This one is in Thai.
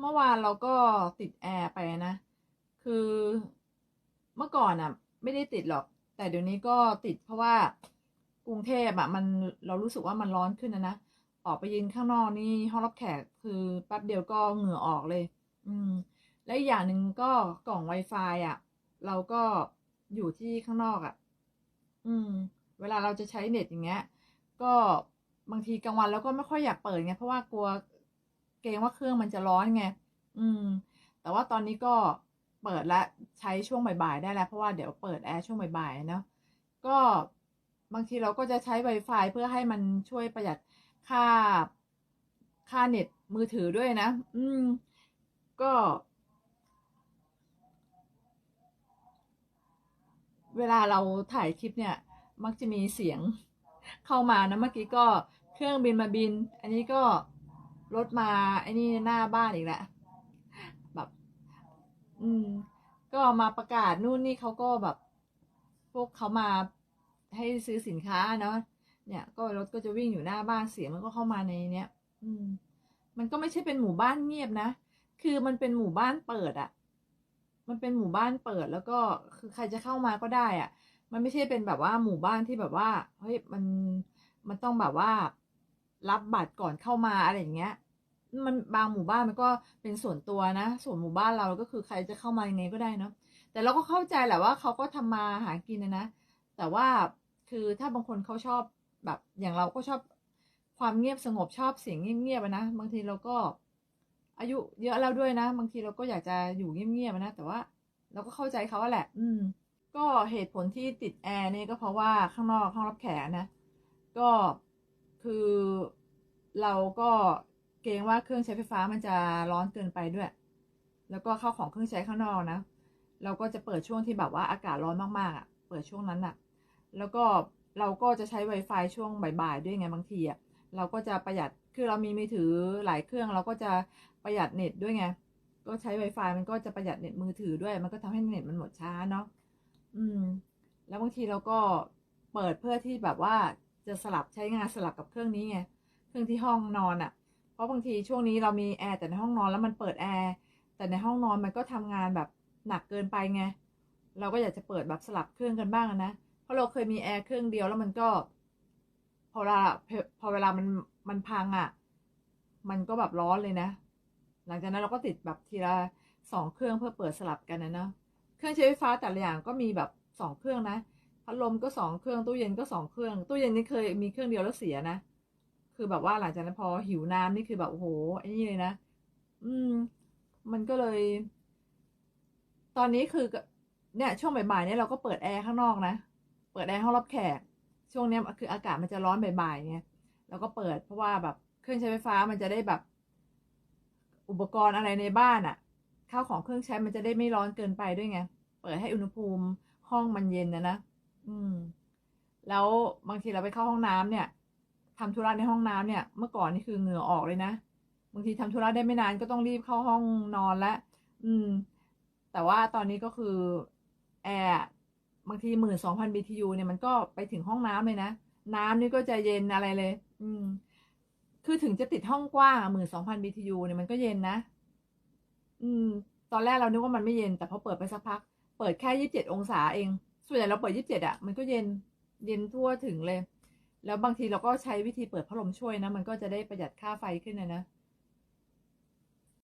เมื่อวานเราก็ติดแอร์ไปนะ คือเมื่อก่อนอะ ไม่ได้ติดหรอก แต่เดี๋ยวนี้ก็ติดเพราะว่ากรุงเทพอะมันเรารู้สึกว่ามันร้อนขึ้นนะนะ ออกไปยืนข้างนอกนี่ห้องรับแขกคือแป๊บเดียวก็เหงื่อออกเลย อืม และอีกอย่างหนึ่งก็กล่อง Wi-Fi อะ เราก็อยู่ที่ข้างนอกอะ อืม เวลาเราจะใช้เน็ตอย่างเงี้ย ก็บางทีกลางวันเราก็ไม่ค่อยอยากเปิดไงเพราะว่ากลัว เกรงว่าเครื่องมันจะร้อนไง อืม แต่ว่าตอนนี้ก็เปิดและใช้ช่วงบ่ายๆได้แล้ว เพราะว่าเดี๋ยวเปิดแอร์ช่วงบ่ายๆเนาะก็บางทีเราก็จะใช้ Wi-Fi เพื่อให้มันช่วยประหยัดค่าค่าเน็ตมือถือด้วยนะ อืม ก็ เวลาเราถ่ายคลิปเนี่ย มักจะมีเสียงเข้ามานะ เมื่อกี้ก็เครื่องบินมาบิน อันนี้ก็ รถมาไอ้นี่หน้าบ้านอีกแล้วแบบ อืม ก็มาประกาศนู่นนี่เขาก็แบบ พวกเขามาให้ซื้อสินค้าเนาะเนี่ย ก็รถก็จะวิ่งอยู่หน้าบ้านเสียงมันก็เข้ามาในเนี้ยอืม มันก็ไม่ใช่เป็นหมู่บ้านเงียบนะคือมันเป็นหมู่บ้านเปิดอะมันเป็นหมู่บ้านเปิดแล้วก็คือใครจะเข้ามาก็ได้อะมันไม่ใช่เป็นแบบว่าหมู่บ้านที่แบบว่าเฮ้ยมันมันต้องแบบว่า รับบัตรก่อนเข้ามาอะไรอย่างเงี้ย มันบางหมู่บ้านมันก็เป็นส่วนตัวนะ ส่วนหมู่บ้านเราก็คือใครจะเข้ามายังไงก็ได้เนาะแต่เราก็เข้าใจแหละว่าเขาก็ทำมาหากินนะนะ แต่ว่าคือถ้าบางคนเขาชอบแบบอย่างเราก็ชอบความเงียบสงบชอบเสียงเงียบๆนะบางทีเราก็ อายุเยอะแล้วด้วยนะ บางทีเราก็อยากจะอยู่เงียบๆนะ แต่ว่า เราก็เข้าใจเขาแหละ อืม ก็เหตุผลที่ติดแอร์นี่ก็เพราะว่าข้างนอกห้องรับแขกนะ ก็ คือเราก็เกรงว่าเครื่องใช้ไฟฟ้ามันจะร้อนเกินไปด้วย แล้วก็เข้าของเครื่องใช้ข้างนอกนะ เราก็จะเปิดช่วงที่แบบว่าอากาศร้อนมากๆอะ เปิดช่วงนั้นอะ แล้วก็เราก็จะใช้ Wi-Fi ช่วงบ่ายๆ ด้วยไงบางทีอะ เราก็จะประหยัด คือเรามีมือถือหลายเครื่องเราก็จะประหยัดเน็ตด้วยไง ก็ใช้ Wi-Fi มันก็จะประหยัดเน็ตมือถือด้วย มันก็ทำให้เน็ตมันหมดช้าเนาะ อืม แล้วบางทีเราก็เปิดเพื่อที่แบบว่า จะสลับใช้งานสลับกับเครื่องนี้ไงเครื่องที่ห้องนอนอะ่ะ เพราะบางทีช่วงนี้เรามีแอร์แต่ในห้องนอนแล้วมันเปิดแอร์แต่ในห้องนอนมันก็ทำงานแบบหนักเกินไปไงเราก็อยากจะเปิดแบบสลับเครื่องกันบ้างนะเพราะเราเคยมีแอร์เครื่องเดียวแล้วมันก็พอเวลาพอเวลามันมันพังอะ่ะ มันก็แบบร้อนเลยนะ หลังจากนั้นเราก็ติดแบบทีละสองเครื่องเพื่อเปิดสลับกันนะเนาะเครื่องใช้ไฟฟ้าแต่ละอย่างก็มีแบบสองเครื่องนะ พัดลมก็สองเครื่องตู้เย็นก็สองเครื่อง ตู้เย็นนี่เคยมีเครื่องเดียวแล้วเสียนะคือแบบว่าหลังจากนั้นพอหิวน้ำนี่คือแบบโอ้โหไอ้นี่เลยนะอืม มันก็เลย ตอนนี้คือเนี่ย ช่วงบ่ายๆเนี่ยเราก็เปิดแอร์ข้างนอกนะเปิดแอร์ห้องรับแขกช่วงเนี้ยคืออากาศมันจะร้อนบ่ายๆเนี่ยเราก็เปิดเพราะว่าแบบเครื่องใช้ไฟฟ้ามันจะได้แบบ อุปกรณ์อะไรในบ้านอะข้าวของเครื่องใช้มันจะได้ไม่ร้อนเกินไปด้วยไง เปิดให้อุณหภูมิห้องมันเย็นนะนะ อืม แล้วบางทีเราไปเข้าห้องน้ำเนี่ยทำธุระในห้องน้ำเนี่ย เมื่อก่อนนี่คือเหงื่อออกเลยนะ บางทีทำธุระได้ไม่นานก็ต้องรีบเข้าห้องนอนแล้วอืม แต่ว่าตอนนี้ก็คือแอร์บางทีหมื่นสองพัน BTU เนี่ยมันก็ไปถึงห้องน้ำเลยนะ น้ำนี่ก็จะเย็นอะไรเลย อืม คือถึงจะติดห้องกว้างหมื่นสองพัน BTU เนี่ยมันก็เย็นนะ อืม ตอนแรกเรานึกว่ามันไม่เย็น แต่พอเปิดไปสักพัก เปิดแค่ยี่สิบเจ็ดองศาเอง ส่วนใหญ่เราเปิดยี่สิบเจ็ดอะมันก็เย็นเย็นทั่วถึงเลย แล้วบางทีเราก็ใช้วิธีเปิดพัดลมช่วยนะ มันก็จะได้ประหยัดค่าไฟขึ้นนะนะ